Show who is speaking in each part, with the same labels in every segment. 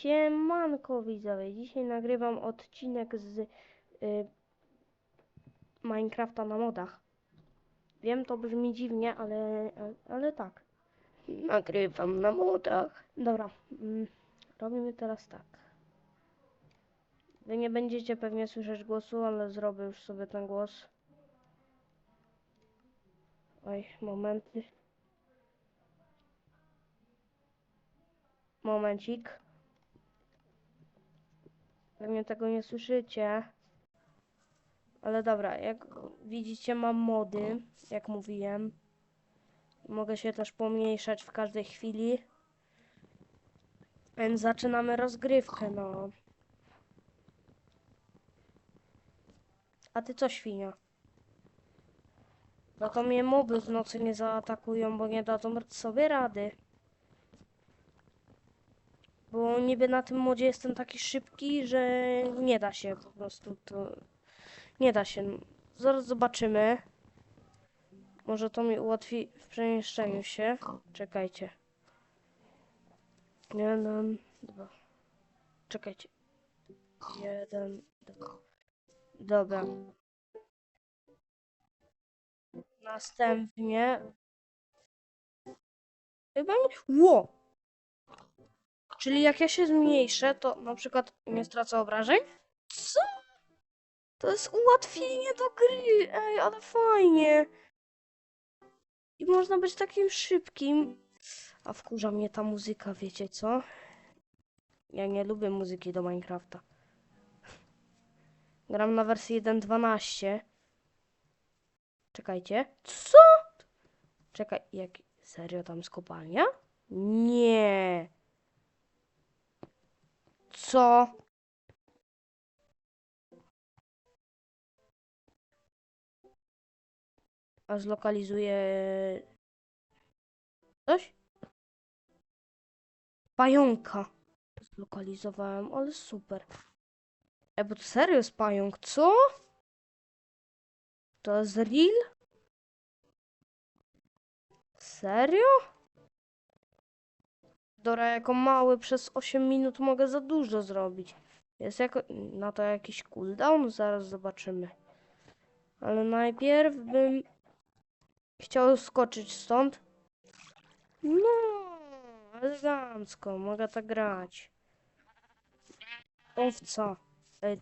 Speaker 1: Siemanko widzowie, dzisiaj nagrywam odcinek z y, Minecrafta na modach. Wiem, to brzmi dziwnie, ale, ale, ale tak. Nagrywam na modach. Dobra, mm, robimy teraz tak. Wy nie będziecie pewnie słyszeć głosu, ale zrobię już sobie ten głos. Oj, momenty. Momencik. Pewnie tego nie słyszycie. Ale dobra, jak widzicie mam mody, jak mówiłem. Mogę się też pomniejszać w każdej chwili. Więc zaczynamy rozgrywkę, no. A ty co, świnia? No to mnie moby w nocy nie zaatakują, bo nie dadzą sobie rady. Bo niby na tym modzie jestem taki szybki, że nie da się po prostu to. Nie da się. Zaraz zobaczymy. Może to mi ułatwi w przemieszczeniu się. Czekajcie. Jeden, dwa. Czekajcie. Jeden, dwa. Dobra. Następnie. Chyba nie. Ło! Czyli jak ja się zmniejszę, to na przykład nie stracę obrażeń? Co? To jest ułatwienie do gry. Ej, ale fajnie. I można być takim szybkim. A wkurza mnie ta muzyka, wiecie co? Ja nie lubię muzyki do Minecrafta. Gram na wersji 1.12. Czekajcie. Co? Czekaj, jak... Serio tam jest kopalnia? Nie. Co? A zlokalizuję coś? Pająka. Zlokalizowałem, ale super. E, bo to serio jest pająk, co? To jest real? Serio? Dora, jako mały przez 8 minut mogę za dużo zrobić. Jest jako... na to jakiś cooldown? Zaraz zobaczymy. Ale najpierw bym chciał skoczyć stąd. No, elegancko, mogę tak grać. Owca. Ej,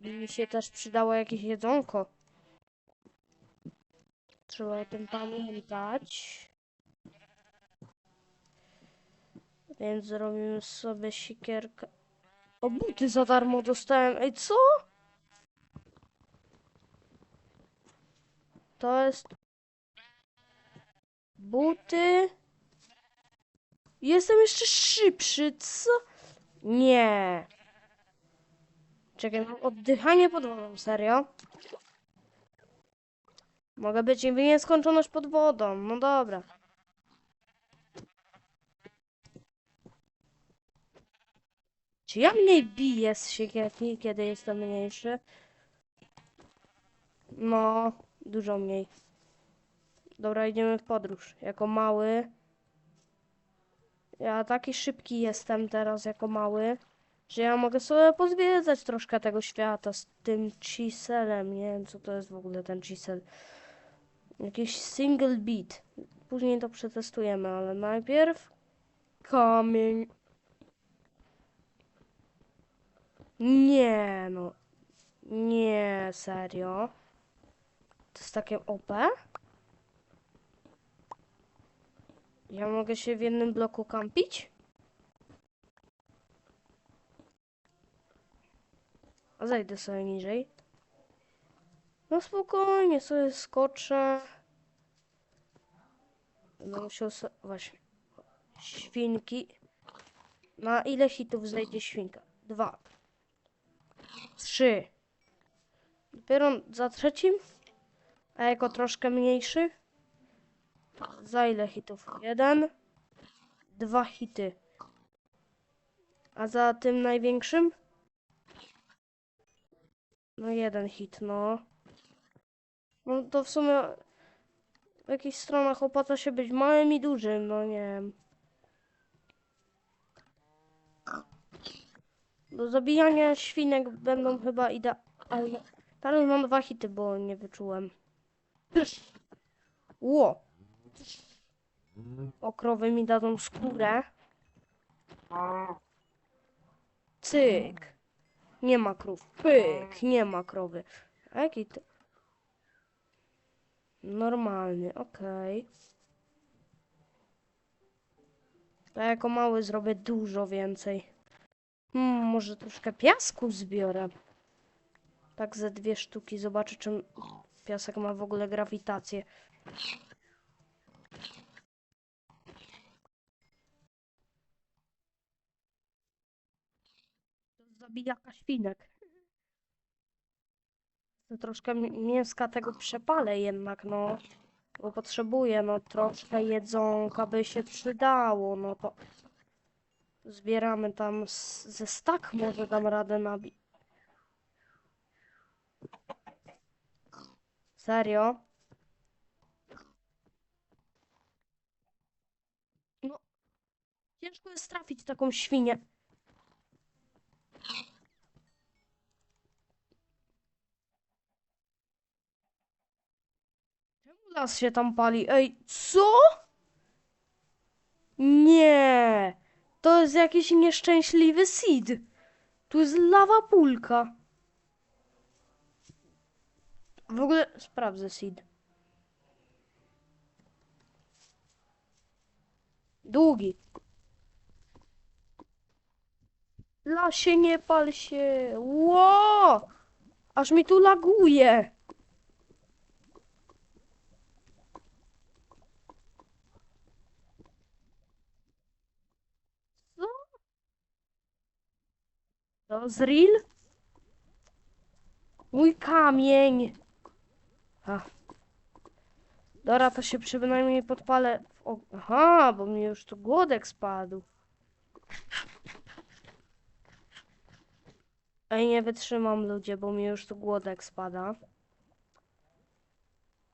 Speaker 1: mi się też przydało jakieś jedzonko. Trzeba o tym pamiętać. Więc zrobimy sobie sikierkę. O, buty za darmo dostałem. Ej, co? To jest... Buty. Jestem jeszcze szybszy, co? Nie. Czekaj, mam oddychanie pod wodą, serio? Mogę być i nieskończoność pod wodą, no dobra. Czy ja mniej biję z siekierki, kiedy jestem mniejszy? No, dużo mniej. Dobra, idziemy w podróż. Jako mały. Ja taki szybki jestem teraz jako mały, że ja mogę sobie pozwiedzać troszkę tego świata z tym chiselem. Nie wiem, co to jest w ogóle ten chisel. Jakiś single beat. Później to przetestujemy, ale najpierw kamień. Nie, no. Nie, serio. To jest takie OP? Ja mogę się w jednym bloku kampić? A zejdę sobie niżej. No spokojnie, sobie skoczę. Będę musiał so... Właśnie. Świnki. Na ile hitów zejdzie świnka? Dwa. Trzy. Dopiero za trzecim? A jako troszkę mniejszy? Za ile hitów? Jeden. Dwa hity. A za tym największym? No jeden hit, no. No to w sumie w jakichś stronach opłaca się być małym i dużym, no nie wiem. Do zabijania świnek będą chyba idealne. Teraz mam dwa hity, bo nie wyczułem. Ło! O, krowy mi dadzą skórę. Cyk. Nie ma krów. Pyk. Nie ma krowy. A jaki to? Normalny, okej. To jako mały zrobię dużo więcej. Hmm, może troszkę piasku zbiorę. Tak ze dwie sztuki. Zobaczę, czy piasek ma w ogóle grawitację. Zabijaka świnek. To troszkę mi- mięska tego przepalę jednak, no. Bo potrzebuję, no, troszkę jedzonka by się przydało, no to... Zbieramy tam ze stak, może dam radę nabić. Serio? No, ciężko jest trafić taką świnię. Czemu las się tam pali? Ej, co? Nie, to jest jakiś nieszczęśliwy seed. Tu jest lawa pulka. W ogóle sprawdzę seed. Długi. Lasie, nie pal się. Ło! Aż mi tu laguje. Co? To z real? Mój kamień. A. Dobra, to się przynajmniej podpalę. Og- Aha, bo mi już tu głodek spadł. Ej, nie wytrzymam ludzie, bo mi już tu głodek spada.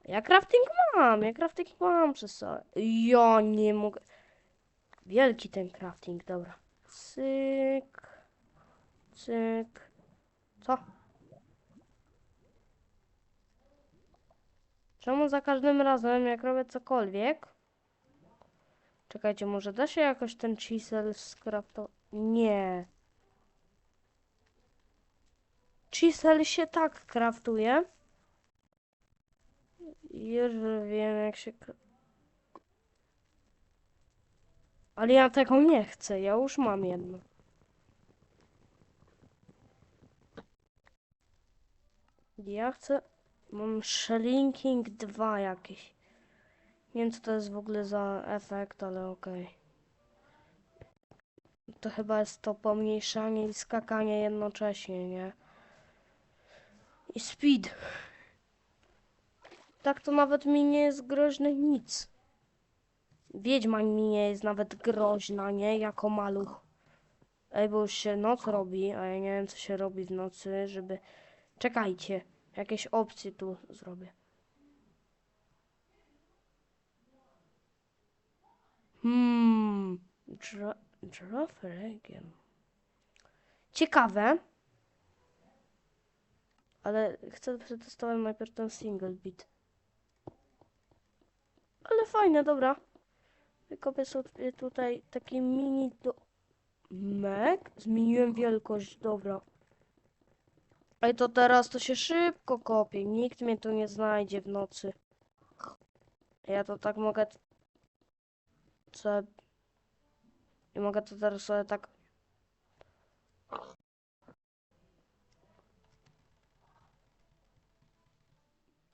Speaker 1: Ja crafting mam, ja crafting mam przez sobie. Ja nie mogę. Wielki ten crafting, dobra. Cyk. Cyk. Co? Czemu za każdym razem, jak robię cokolwiek... Czekajcie, może da się jakoś ten chisel skraftować? Nie. Chisel się tak kraftuje. Już wiem, jak się... Ale ja tego nie chcę, ja już mam jedno. Ja chcę... Mam Shrinking 2 jakieś. Nie wiem, co to jest w ogóle za efekt, ale okej. To chyba jest to pomniejszanie i skakanie jednocześnie, nie? I speed. Tak to nawet mi nie jest groźny nic. Wiedźma mi nie jest nawet groźna, nie? Jako maluch. Ej, bo już się noc robi, a ja nie wiem, co się robi w nocy, żeby... Czekajcie, jakieś opcje tu zrobię. Hmm... Giraffe Regen. Ciekawe. Ale chcę przetestować najpierw ten single beat. Ale fajne, dobra. Wykopię sobie tutaj taki mini do... Mek? Zmieniłem wielkość, dobra. Ej, to teraz to się szybko kopie. Nikt mnie tu nie znajdzie w nocy. Ja to tak mogę... Co... I mogę to teraz sobie tak...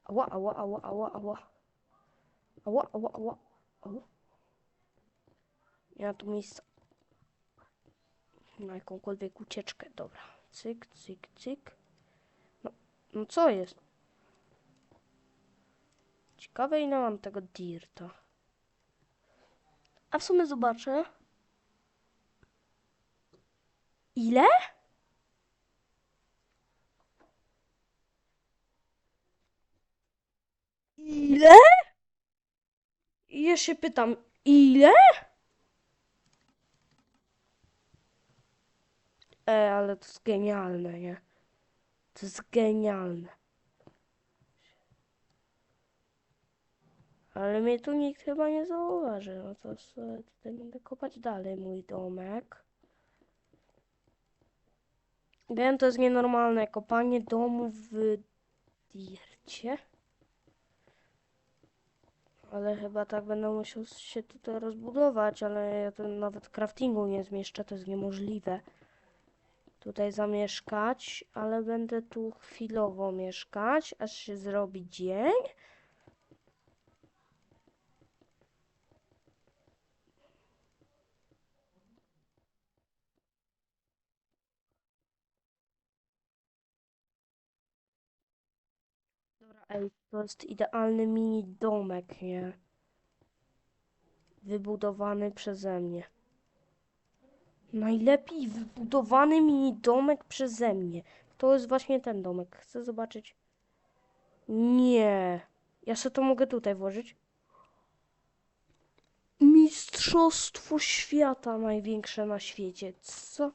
Speaker 1: Ała, ała, ała, ała, ała. Ała, ała, ała, ała. Nie ma tu miejsca. Na jakąkolwiek ucieczkę. Dobra. Cyk, cyk, cyk. No, co jest? Ciekawe ile mam tego dirta. A w sumie zobaczę. Ile? Ile? I Ja się pytam, ile? E, ale to jest genialne, nie? To jest genialne. Ale mnie tu nikt chyba nie zauważy. No to sobie tutaj będę kopać dalej mój domek. Wiem, to jest nienormalne. Kopanie domu w dircie. Ale chyba tak będę musiał się tutaj rozbudować, ale ja to nawet craftingu nie zmieszczę, to jest niemożliwe. Tutaj zamieszkać, ale będę tu chwilowo mieszkać, aż się zrobi dzień. Dobra, ej, to jest idealny mini domek, nie? Wybudowany przeze mnie. Najlepiej wybudowany mini domek przeze mnie. To jest właśnie ten domek. Chcę zobaczyć. Nie. Ja sobie to mogę tutaj włożyć. Mistrzostwo świata największe na świecie. Co?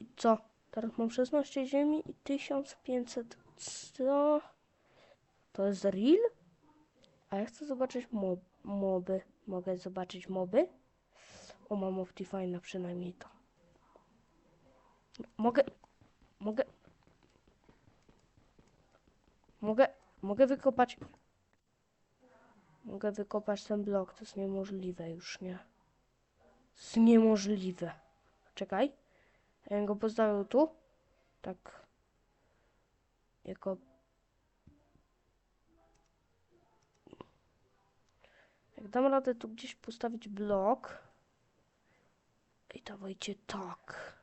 Speaker 1: I co? Teraz mam 16 ziemi i 1500. Co? To jest real? A ja chcę zobaczyć mob moby. Mogę zobaczyć moby? O, mam Optifine przynajmniej to. Mogę... Mogę... Mogę... Mogę wykopać... Mogę wykopać ten blok. To jest niemożliwe już, nie? To jest niemożliwe. Czekaj. Ja go postawił tu. Tak. Jako Jak dam radę tu gdzieś postawić blok. I dawajcie tak.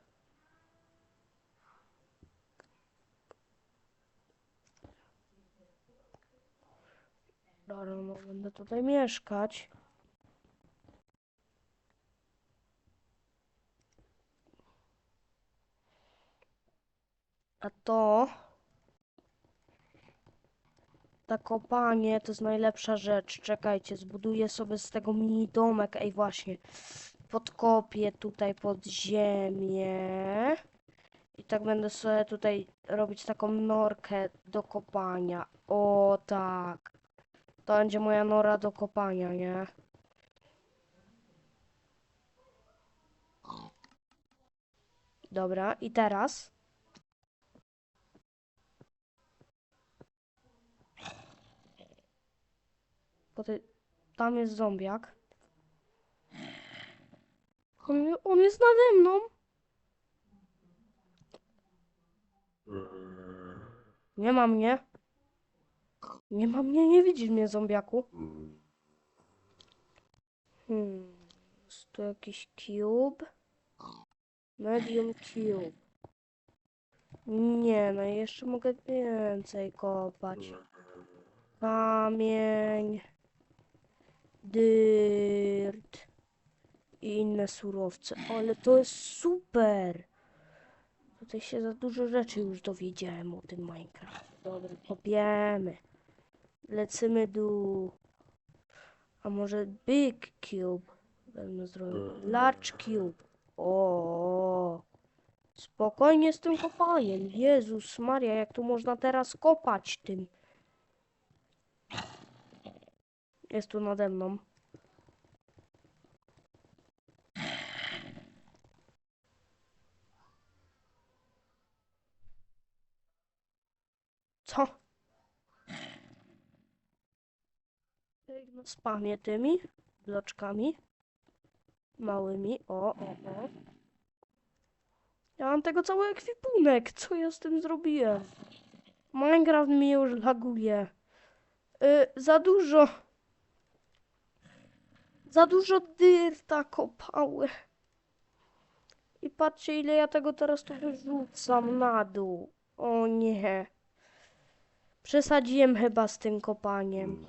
Speaker 1: Dobra, będę tutaj mieszkać. A to... Ta kopanie to jest najlepsza rzecz. Czekajcie, zbuduję sobie z tego mini domek. Ej, właśnie. Podkopię tutaj pod ziemię. I tak będę sobie tutaj robić taką norkę do kopania. O, tak. To będzie moja nora do kopania, nie? Dobra, i teraz... Tam jest zombiak. On, on jest nade mną. Nie ma mnie. Nie ma mnie, nie widzisz mnie, zombiaku. Hmm. Jest jakiś cube? Medium cube. Nie, no jeszcze mogę więcej kopać. Kamień. Dyrt. I inne surowce. Ale to jest super. Tutaj się za dużo rzeczy już dowiedziałem o tym Minecraft. Dobra, kopiemy. Lecimy dół. A może Big Cube? Będę zrobił. Large Cube. O. Spokojnie z tym kopaniem. Jezus Maria, jak tu można teraz kopać tym? Jest tu nade mną. Co? Spamię tymi bloczkami. Małymi. O, o, o. Ja mam tego cały ekwipunek. Co ja z tym zrobiłem? Minecraft mnie już laguje. Y, za dużo. Za dużo dyrta kopały. I patrzcie, ile ja tego teraz tu wyrzucam na dół. O nie. Przesadziłem chyba z tym kopaniem.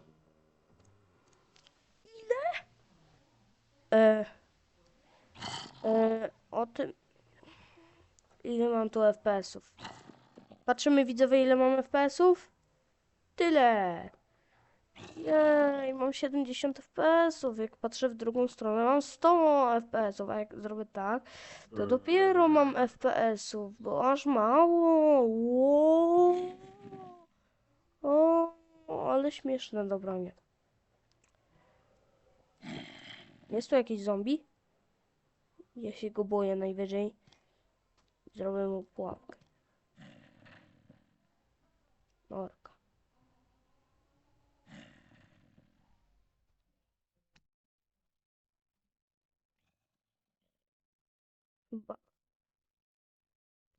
Speaker 1: Ile? E, e, o tym. Ile mam tu FPS-ów? Patrzymy widzowie, ile mam FPS-ów? Tyle. Jej, mam 70 FPS-ów. Jak patrzę w drugą stronę, mam 100 FPS-ów. A jak zrobię tak, to dopiero mam FPS-ów, bo aż mało. Ło. O, ale śmieszne, dobra, nie. Jest tu jakiś zombie? Ja się go boję najwyżej. Zrobię mu pułapkę. Norka. Chyba.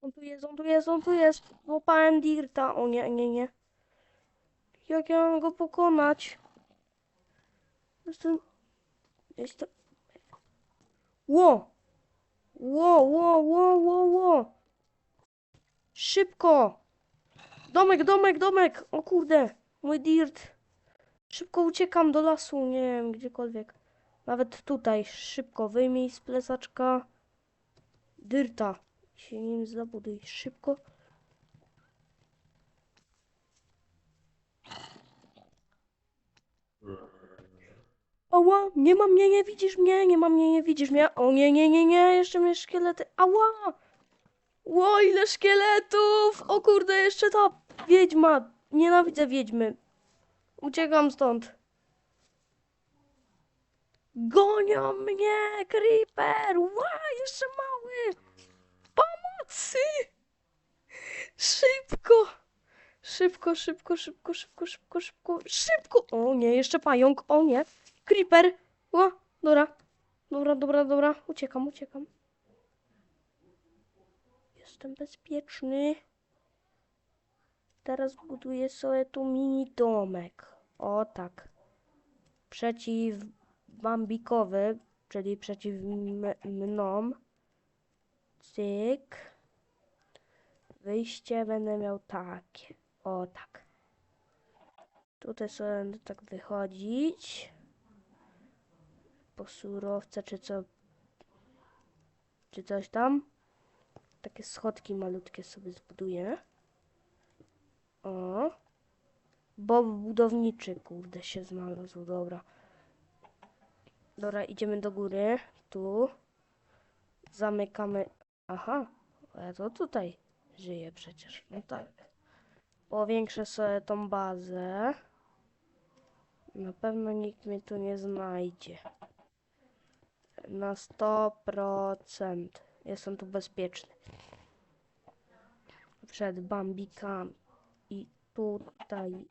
Speaker 1: On tu jest, on tu jest, on tu jest. Łapałem Dirta. O nie, nie, nie. Jak ja mam go pokonać? Jestem... Jestem... Ło! Ło, ło, ło, ło, ło! Szybko! Domek, domek, domek! O kurde, mój dirt. Szybko uciekam do lasu, nie wiem, gdziekolwiek. Nawet tutaj, szybko, wyjmij z plecaczka dyrta. Się nim zabuduj, szybko. Ała, nie ma mnie, nie widzisz mnie, nie ma mnie, nie widzisz mnie. O nie, nie, nie, nie, jeszcze mnie szkielety. Ała! Ło, ile szkieletów! O kurde, jeszcze ta wiedźma. Nienawidzę wiedźmy. Uciekam stąd. Gonią mnie, creeper! Ła, jeszcze mały! Pomocy! Szybko! Szybko, szybko, szybko, szybko, szybko, szybko, szybko! O nie, jeszcze pająk, o nie! Creeper! Ła, dobra. Dobra, dobra, dobra. Uciekam, uciekam. Jestem bezpieczny. Teraz buduję sobie tu mini domek. O tak. Przeciw bambikowy, czyli przeciw m- mnom. Cyk. Wyjście będę miał takie. O tak. Tutaj sobie będę tak wychodzić. Po surowce czy co. Czy coś tam. Takie schodki malutkie sobie zbuduję. O. Bob budowniczy, kurde, się znalazł, dobra. Dobra, idziemy do góry. Tu. Zamykamy. Aha, ja to tutaj żyję przecież. No tak. Powiększę sobie tą bazę. Na pewno nikt mnie tu nie znajdzie. Na 100% jestem tu bezpieczny. Przed bambikami. I tutaj.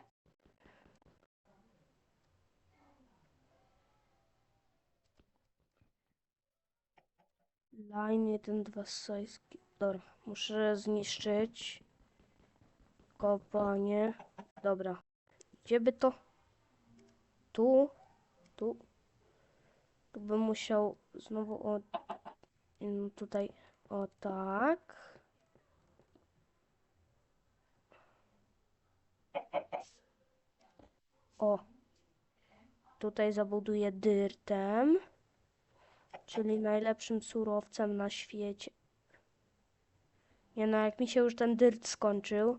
Speaker 1: Line ten dwa sajski. Dobra, muszę zniszczyć. Kopanie. Dobra. Gdzie by to? Tu. Tu. Bym musiał znowu o... mm, Tutaj. O tak. O. Tutaj zabuduję dyrtem. Czyli najlepszym surowcem na świecie. Nie no, jak mi się już ten dyrt skończył,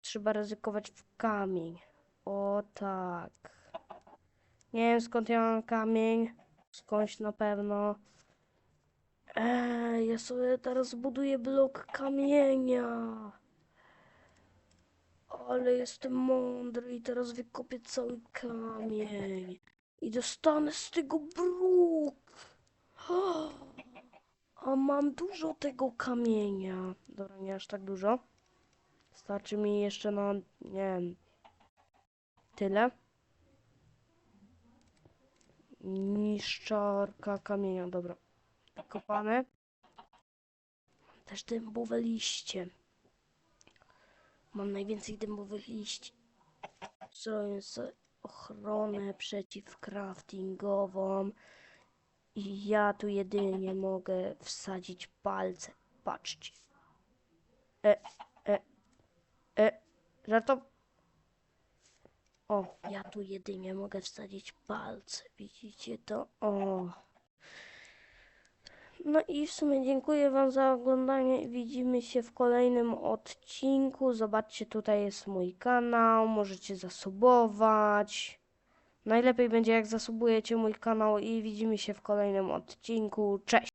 Speaker 1: trzeba ryzykować w kamień. O tak. Nie wiem skąd ja mam kamień. Skądś na pewno. Ej, ja sobie teraz zbuduję blok kamienia. Ale jestem mądry i teraz wykopię cały kamień. I dostanę z tego bruk. A mam dużo tego kamienia. Dobra, nie aż tak dużo. Starczy mi jeszcze na, nie wiem, tyle. Niszczarka kamienia, dobra. Kopane. Mam też dębowe liście. Mam najwięcej dębowych liści. Zrobię sobie ochronę przeciwcraftingową. I ja tu jedynie mogę wsadzić palce. Patrzcie. E, e, e, żarto. O, ja tu jedynie mogę wsadzić palce. Widzicie to? O. No i w sumie dziękuję Wam za oglądanie. Widzimy się w kolejnym odcinku. Zobaczcie, tutaj jest mój kanał. Możecie zasubować. Najlepiej będzie jak zasubujecie mój kanał i widzimy się w kolejnym odcinku. Cześć!